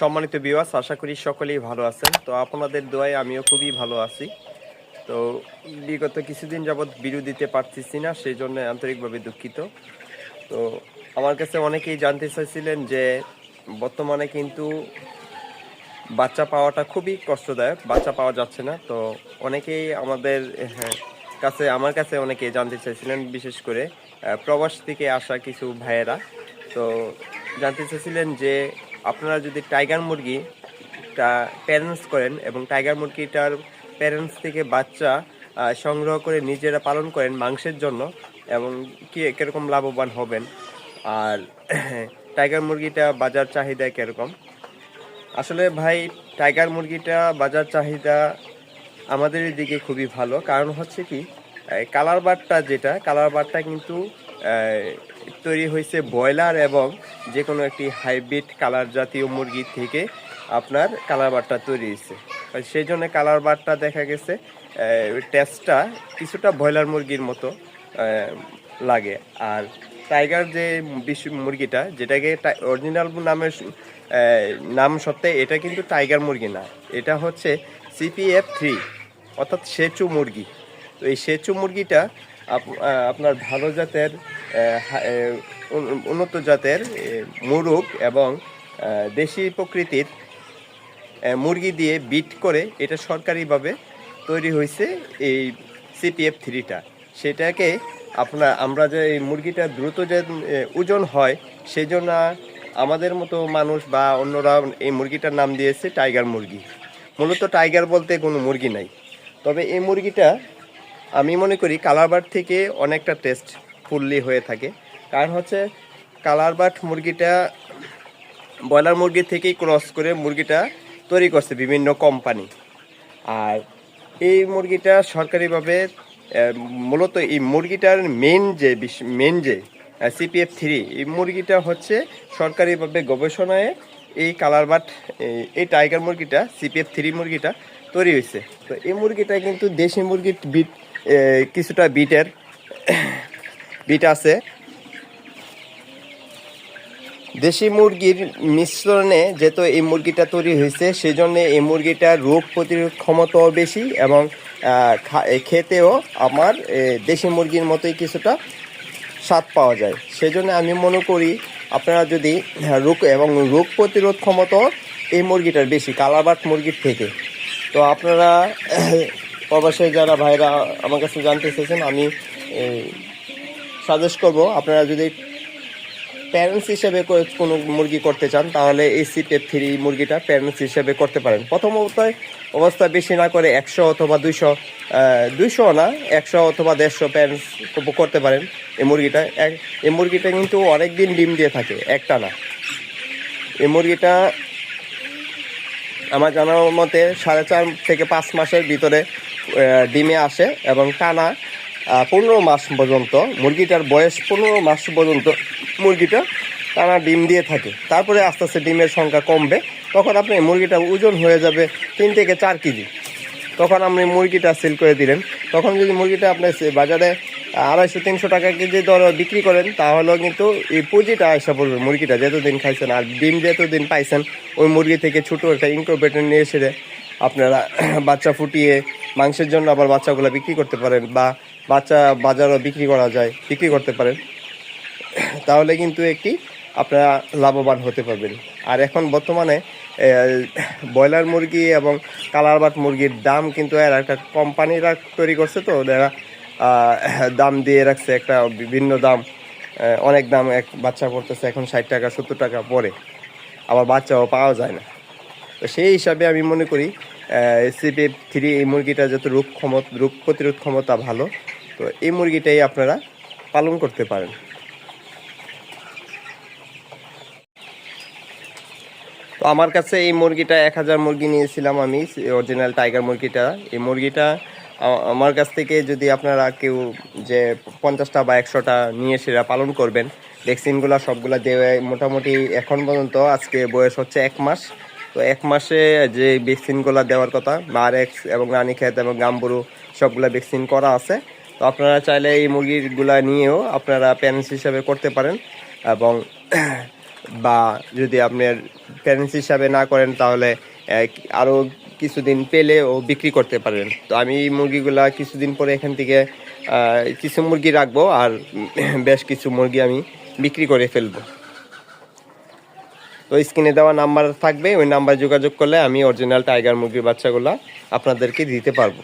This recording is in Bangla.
সম্মানিত বিওয়াস আশা করি সকলেই ভালো আছেন। তো আপনাদের দোয়ায় আমিও খুবই ভালো আছি। তো বিগত কিছুদিন যাবৎ ভিডিও দিতে পারতেছি না সেই জন্য আন্তরিকভাবে দুঃখিত। তো আমার কাছে অনেকেই জানতে চাইছিলেন যে বর্তমানে কিন্তু বাচ্চা পাওয়াটা খুবই কষ্টদায়ক বাচ্চা পাওয়া যাচ্ছে না। তো অনেকেই আমাদের হ্যাঁ, কাছে আমার কাছে অনেকেই জানতে চাইছিলেন বিশেষ করে প্রবাস থেকে আসা কিছু ভাইয়েরা। তো জানতে চাইছিলেন যে আপনারা যদি টাইগার মুরগিটা প্যারেন্টস করেন এবং টাইগার মুরগিটার প্যারেন্টস থেকে বাচ্চা সংগ্রহ করে নিজেরা পালন করেন মাংসের জন্য এবং কি, কীরকম লাভবান হবেন? আর টাইগার মুরগিটা বাজার চাহিদা কীরকম? আসলে ভাই টাইগার মুরগিটা বাজার চাহিদা আমাদের দিকে খুবই ভালো। কারণ হচ্ছে কি কালার বারটা যেটা কালার বারটা কিন্তু তৈরি হয়েছে ব্রয়লার এবং যে কোনো একটি হাইব্রিড কালার জাতীয় মুরগি থেকে আপনার কালার বারটা তৈরি হয়েছে। সেই জন্য কালার বারটা দেখা গেছে টেস্টটা কিছুটা ব্রয়লার মুরগির মতো লাগে। আর টাইগার যে বিশ- মুরগিটা, যেটাকে অরিজিনাল নামের নাম সত্ত্বে এটা কিন্তু টাইগার মুরগি না। এটা হচ্ছে সিপিএফ থ্রি অর্থাৎ সেচু মুরগি। তো এই সেচু মুরগিটা আপনার ভালো জাতের উন্নত জাতের মুরগ এবং দেশি প্রকৃতির মুরগি দিয়ে বিট করে এটা সরকারিভাবে তৈরি হয়েছে এই সিপিএফ থ্রিটা। সেটাকে আপনার, আমরা যে এই মুরগিটা দ্রুত যে ওজন হয় সেই জন্য আমাদের মতো মানুষ বা অন্যরা এই মুরগিটার নাম দিয়েছে টাইগার মুরগি। মূলত টাইগার বলতে কোনো মুরগি নাই। তবে এই মুরগিটা আমি মনে করি কালারবার্ড থেকে অনেকটা টেস্ট ফুললি হয়ে থাকে। কারণ হচ্ছে কালারবার্ড মুরগিটা ব্রয়লার মুরগি থেকেই ক্রস করে মুরগিটা তৈরি করছে বিভিন্ন কোম্পানি আর এই মুরগিটা সরকারিভাবে মূলত এই মুরগিটার মেন যে মেন যে সিপিএফ থ্রি এই মুরগিটা হচ্ছে সরকারিভাবে গবেষণায় এই কালারবাট এই টাইগার মুরগিটা সিপিএফ থ্রি মুরগিটা তৈরি হয়েছে। তো এই মুরগিটা কিন্তু দেশি মুরগির বিট কিছুটা বিটের, বিট আছে। দেশি মুরগির মিশ্রণে যেহেতু এই মুরগিটা তৈরি হয়েছে সেই জন্য এই মুরগিটার রোগ প্রতিরোধ ক্ষমতাও বেশি এবং খেতেও আমার দেশি মুরগির মতোই কিছুটা স্বাদ পাওয়া যায়। সেজন্য আমি মনে করি আপনারা যদি রোগ এবং রোগ প্রতিরোধ ক্ষমতাও এই মুরগিটার বেশি, কালাবাট মুরগির থেকে। তো আপনারা প্রবাসে যারা ভাইরা আমার কাছে জানতে চেয়েছেন, আমি সাজেস্ট করব, আপনারা যদি প্যারেন্টস হিসেবে কোনো মুরগি করতে চান, তাহলে এই সিপের থ্রি মুরগিটা প্যারেন্টস হিসেবে করতে পারেন। প্রথম অবস্থায় অবস্থা বেশি না করে একশো অথবা দুইশো দুইশো না, একশো অথবা দেড়শো প্যারেন্টস করতে পারেন এই মুরগিটা। এক- এই মুরগিটা কিন্তু অনেক দিন ডিম দিয়ে থাকে, একটা না। এই মুরগিটা আমার জানার মতে সাড়ে চার থেকে পাঁচ মাসের ভিতরে ডিমে আসে এবং টানা পনেরো মাস পর্যন্ত, মুরগিটার বয়স পনেরো মাস পর্যন্ত মুরগিটা টানা ডিম দিয়ে থাকে। তারপরে আস্তে আস্তে ডিমের সংখ্যা কমবে। তখন আপনি মুরগিটা ওজন হয়ে যাবে তিন থেকে চার কেজি। তখন আপনি মুরগিটা সেল করে দিলেন। তখন যদি মুরগিটা আপনি বাজারে আড়াইশো, তিনশো টাকা কেজি দর বিক্রি করেন, তাহলেও কিন্তু এই পুঁজিটা আসা পড়বে মুরগিটা। যতদিন খাইছেন আর ডিম যতদিন পাইছেন, ওই মুরগি থেকে ছোটো একটা ইনকিউবেটর নিয়ে এসে আপনারা বাচ্চা ফুটিয়ে মাংসের জন্য আবার বাচ্চাগুলো বিক্রি করতে পারেন বা বাচ্চা বাজারও বিক্রি করা যায়, বিক্রি করতে পারেন। তাহলে কিন্তু একটি আপনারা লাভবান হতে পারবেন। আর এখন বর্তমানে ব্রয়লার মুরগি এবং কালারবাট মুরগির দাম কিন্তু এর একটা কোম্পানিরা তৈরি করছে তো এরা দাম দিয়ে রাখছে একটা বিভিন্ন দাম। অনেক দাম এক বাচ্চা পড়তেছে এখন ষাট টাকা, সত্তর টাকা পরে আবার বাচ্চাও পাওয়া যায় না। তো সেই হিসাবে আমি মনে করি সিপি থ্রি এই মুরগিটা যত রোগ ক্ষমতা রোগ প্রতিরোধ ক্ষমতা ভালো, তো এই মুরগিটাই আপনারা পালন করতে পারেন। তো আমার কাছে এই মুরগিটা এক হাজার মুরগি নিয়েছিলাম আমি অরিজিনাল টাইগার মুরগিটা। এই মুরগিটা আমার কাছ থেকে যদি আপনারা কেউ যে পঞ্চাশটা বা একশোটা নিয়ে সেটা পালন করবেন, ভ্যাকসিনগুলো সবগুলো দেওয়া মোটামুটি এখন পর্যন্ত, আজকে বয়স হচ্ছে এক মাস। তো এক মাসে যে ভ্যাকসিনগুলো দেওয়ার কথা মারেক্স এবং রানীক্ষেত এবং গাম্বুরু, সবগুলো ভ্যাকসিন করা আছে। তো আপনারা চাইলে এই মুরগিগুলা নিয়েও আপনারা প্যারেন্টস হিসাবে করতে পারেন এবং বা যদি আপনার প্যারেন্টস হিসাবে না করেন, তাহলে আরও আরও কিছুদিন পেলে ও বিক্রি করতে পারেন তো আমি এই মুরগিগুলা কিছুদিন পরে এখান থেকে কিছু মুরগি রাখব আর বেশ কিছু মুরগি আমি বিক্রি করে ফেলব। তো স্ক্রিনে দেওয়া নাম্বার থাকবে, ওই নাম্বার যোগাযোগ করলে আমি অরিজিনাল টাইগার মুরগির বাচ্চাগুলো আপনাদেরকে দিতে পারব।